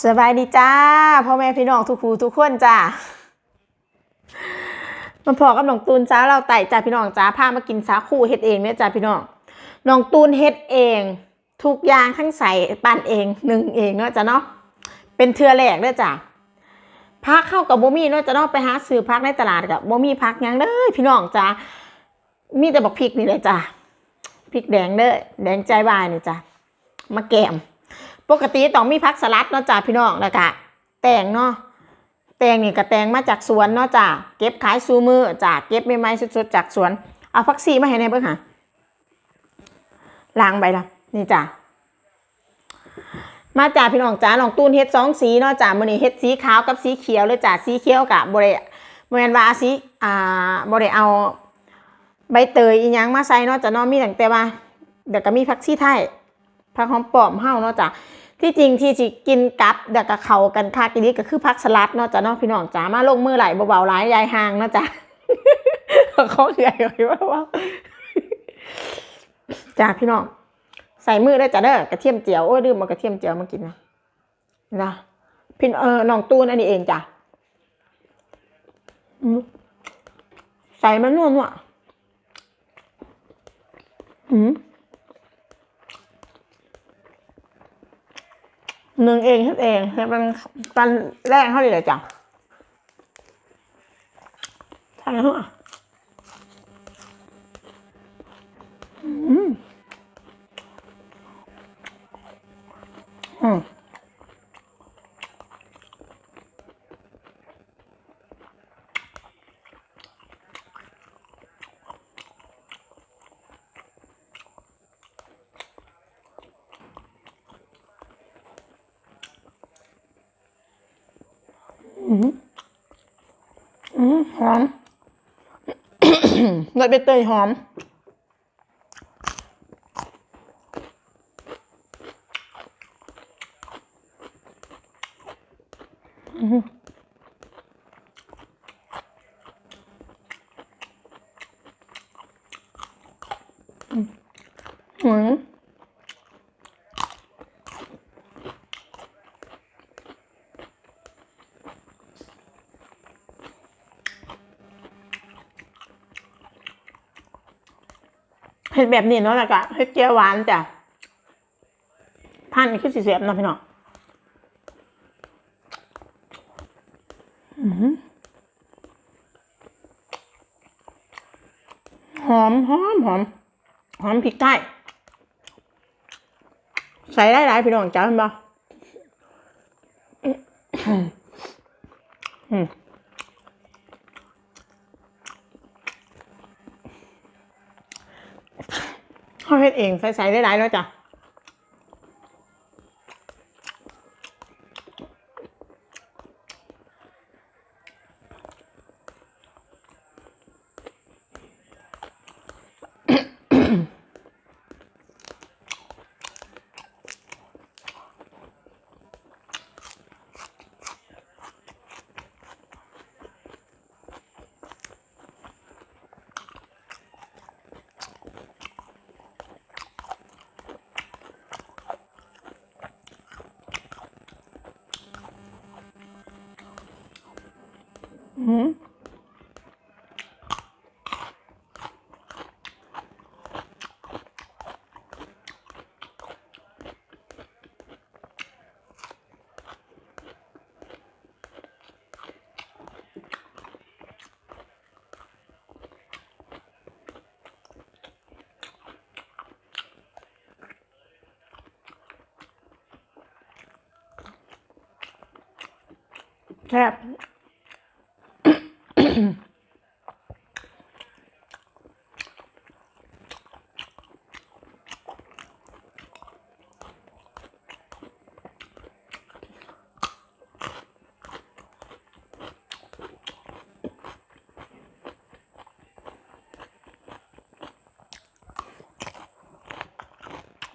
สบายดีจ้าพ่อแม่พี่น้องทุกครูทุกคนจ้ามาพอกับน้องตูนจ้าเราไต่จ้าพี่น้องจ้าพามากินสาคูเฮ็ดเองเนี่ยจ้าพี่น้องน้องตูนเฮ็ดเอง ทุกอย่างทั้งใส่ปั้นเองหนึ่งเองเนาะจ้าเนาะเป็นเทือแรกเด้อจ้าพักเข้ากับโบมี่เนาะจ้าเนาะไปหาซื้อพักในตลาดกับโบมี่พักยังเด้อพี่น้องจ้ามีแต่บอกพริกนี่เลยจ้าพริกแดงเด้อแดงใจบายนี่จ้ามาแกม ปกติต้องมีผักสลัดเนาะจ้าพี่น้องแล้วก็แตงเนาะแตงนี่ก็แตงมาจากสวนเนาะจ้าเก็บขายซูมือจ้าเก็บใหม่ๆสดๆจากสวนเอาผักซีมาให้ในเบิ่งค่ะล้างใบละนี่จ้ามาจ้าพี่น้องจ้าลองตูนเฮ็ดสองสีเนาะจ้ามื้อนี้เฮ็ดสีขาวกับสีเขียวเลยจ้าสีเขียวกะบ่ได้บ่แม่นว่าสีอ่าบ่ได้เอาใบเตยอีหยังมาใส่เนาะจ้าเนาะมีตั้งแต่ว่าเดี๋ยวก็มีผักชีไทยผักหอมปลอมเฮาเนาะจ้ะ ที่จริงที่สิกินกับเดี๋ยวกับเขากันค่ากินนี้ก็คือผักสลัดเนาะจ้ะเนาะพี่น้องจ้ามาลงมือไหลเบาๆหลายยายห่างเนาะจ้ะเขาใหญ่เลยว่าว่าจ้าพี่น้องใส่มือได้จ้ะเด้อกระเทียมเจียวโอ้ยลืมมากระเทียมเจียวมากินนะนะพี่เออน้องตูนอันนี้เองจ้ะใส่มันนวลว่ะอืม หนึ่งเองทำเองเป็นตอนแรกเขาเลยเลยจ้ะใช่ไหมอืมอืมอืม หอม รสใบเตยหอม อืม เห็ดแบบนี้เนาะแล้วก็เห็ดเจียวหวานจ้ะพันธุ์คือสีเสียบเนาะพี่น้องอื้อหือหอมหอมหอมหอมพริกไทยใส่ได้หลายพี่น้องจ้าเห็นปะอืม เขาเฮ็ดเองใส่ใส่ได้หลายแล้วจ้ะ อืมแซ่บ เหม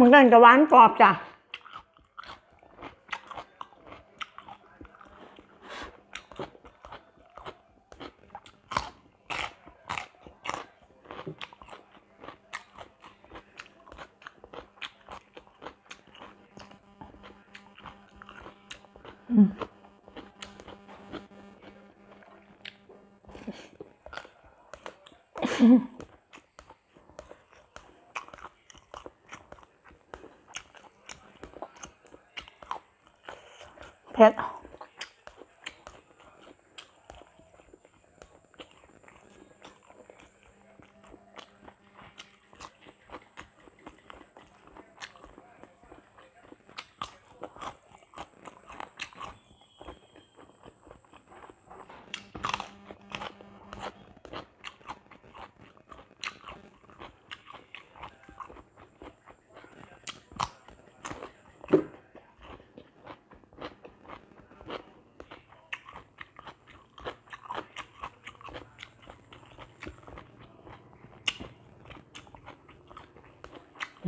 ือนกันกับหวานกรอบจ้ะ อ เผ็ด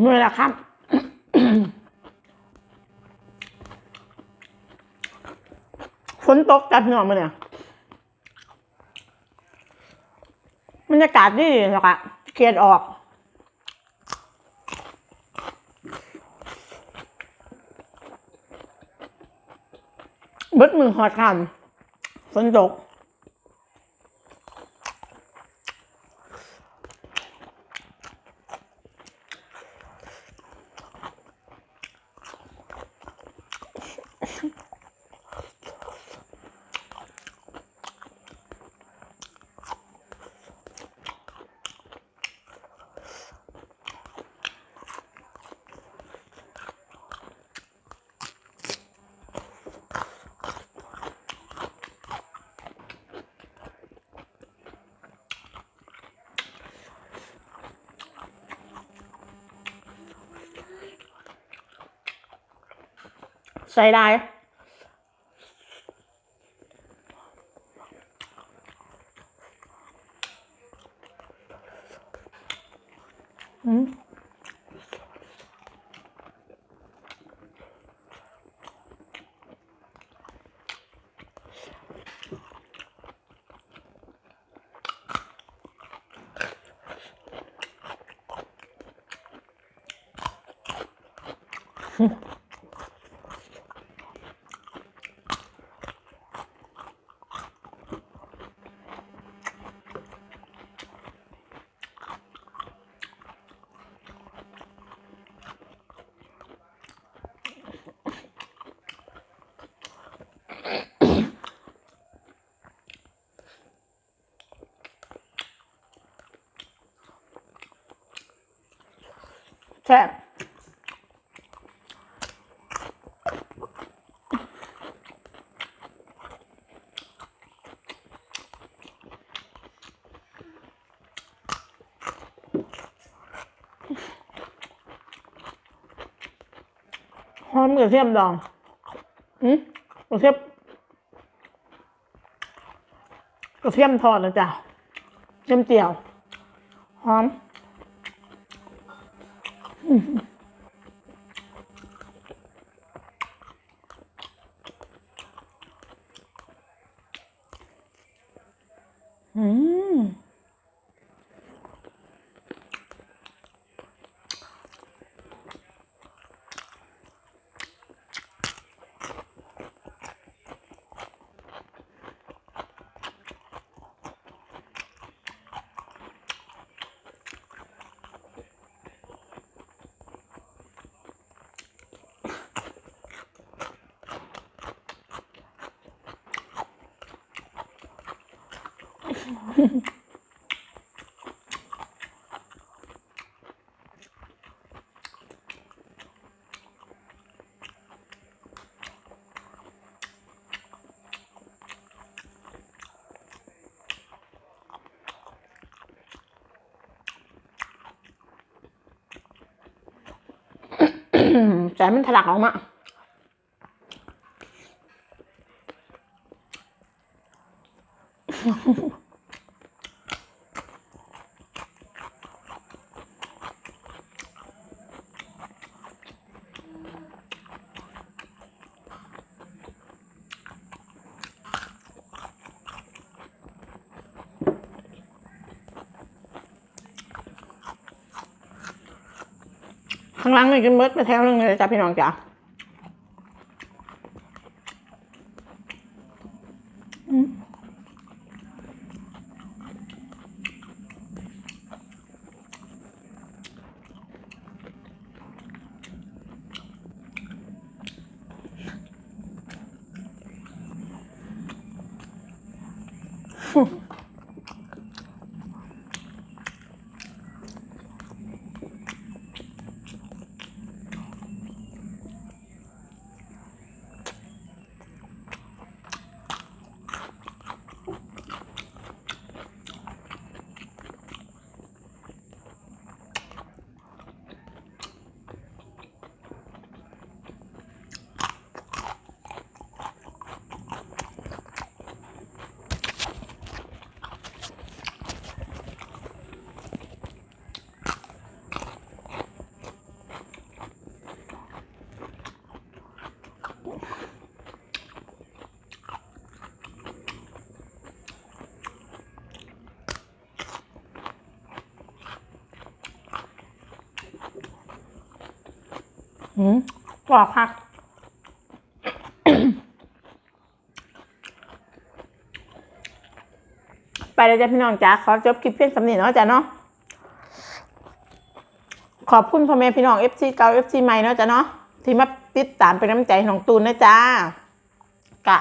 เมื่อละครับ ฝนตกจัดพี่น้อมาเนี่ยบรรยากาศดีหรอกอะเกียดออกเบิดมือหอดคำฝนตก ใช่ได้อืม แซ่บหอมกระเทียมดองอืมกระเทียม กระเทียมทอดนะจ๊ะเทียมเจียว หอม อืม แต่มันถลักออกมา ข้างล่างนี่กินเบิดไปแถวหนึงเลยจ้ะพี่น้องจ้ะหืม กรอบคักไปเลยจ้ะพี่น้องจ๋าขอจบคลิปเพียงสำเนียงเนาะจ้ะเนาะขอบคุณพ่อแม่พี่น้อง FC เก่า FC ใหม่เนาะจ้ะเนาะที่มาติดตามเป็นกำใจให้น้องตูนนะจ้ากะ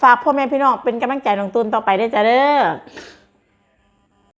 ฝากพ่อแม่พี่น้องเป็นกำลังใจน้องตูนต่อไปได้จ้ะเด้อ